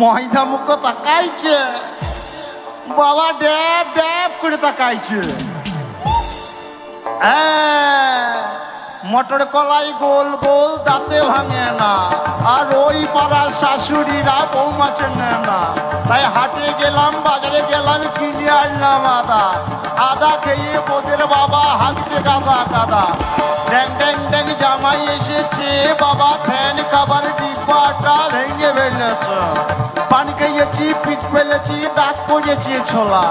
ময়দা মুখ তাকাইছে। বাবা ড্যাব ড্যাব করে তাকাইছে। মটর কলাই গোল গোল দাঁতে ভাঙে না। আর ওই পাড়ার শাশুড়িরা বৌমা চেনে না। তাই হাটে গেলাম, বাজারে গেলাম, কিনে আনলাম আদা। আদা খেয়ে বোদের বাবা হাঁকছে কাদা কাদা ড্যাং ড্যাং ড্যাং জামাই এসেছে, বাবা ফ্যান ভেঙে ফেলেছে। পান খেয়েছি, পিচ ফেলেছি দাঁত পড়েছি ছোলা।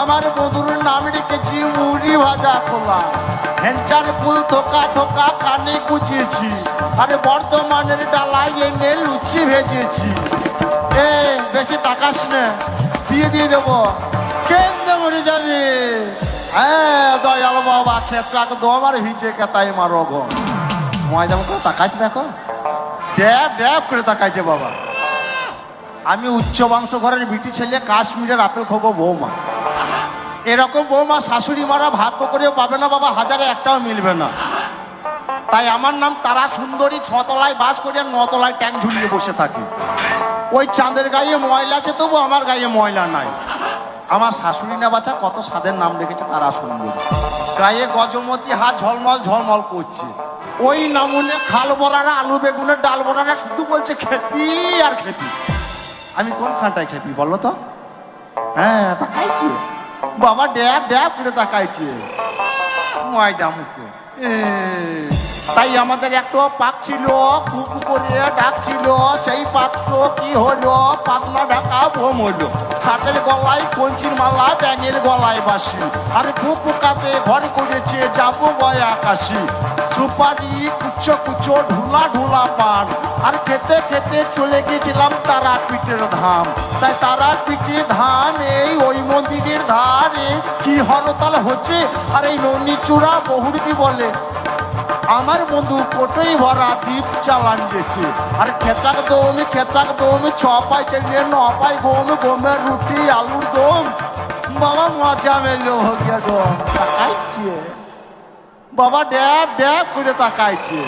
আমার বধুর নাম রেখেছি মুড়ি ভাজা খোলা। হেঞ্চার ফুল থোকা থোকা কানে কুচিয়েছি আরে বর্তমানের ডালায় এনে লুচি ভেজেছি। এ, বেশি তাকাস না দিয়ে দিয়ে দেবো। কেন্দ্র মরে যাবে? হ্যাঁ দয়াল বাবা, খেচাক দো আমার ভিজে কেতাই মারো গো। ময়দা মতো তাকাইছে দেখো। ড্যাব ড্যাব করে তাকাইছে বাবা। আমি উচ্চ বংশ ঘরের বিটি ছেলে, কাশ্মীরের আপেল খোকো বৌমা। এরকম বৌমা শাশুড়ি মারা ভাগ্য করেও পাবে না বাবা, হাজারে একটাও মিলবে না। তাই আমার নাম তারা সুন্দরী ছতলায় বাস করে নতলায় ট্যাং ঝুলিয়ে বসে থাকি। ওই চাঁদের গায়ে ময়লা আছে, তবু আমার গায়ে ময়লা নাই। আমার শাশুড়ি না বাচ্চা কত স্বাদের নাম রেখেছে তারা সুন্দরী। গায়ে গজমতি হাত ঝলমল ঝলমল করছে। ওই নামুনে খাল বড়ারা আলু বেগুনের ডাল বড়ারা শুধু বলছে খেপি আর খেপি। আমি কোন খানটায় খেপি বলো তো? হ্যাঁ তাকাইছে। বাবা, ড্যাব ড্যাব করে তাকাইছে। ময়দা মুখে। তাই আমাদের একটা পাক ছিল কুকু করে ডাকছিল, সেই পাত্র কি হলো? পাতলা ঢাকা বোম হলো। খাটের গলায় কঞ্চির মালা, ব্যাঙের গলায় বাসি আর কুকু কাতে ঘর করেছে, যাব গয় আকাশি। সুপারি, কুচো কুচো, ঢুলা ঢুলা পান। আর খেতে খেতে চলে গেছিলাম তারা পিঠের ধাম। তাই তারা পিঠে ধাম এই ওই মন্দিরের ধারে কি হরতাল হচ্ছে? আর এই ননি চূড়া বহুরবি বলে, আমার বন্ধু কোটোই ভরা দ্বীপ চালান গেছে। আর খেচাক দম খেচাক দম, ছ পাই চেলিয়ে ন পাই গম, গমের রুটি, আলুর দম। বাবা মজা মেলো তাকাইছে বাবা ড্যাব ড্যাব করে তাকাইছে।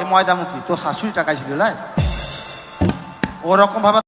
এই ময়দামুখী তোর শাশুড়ি টাকাইছিল লাই? ওরকম ভাবে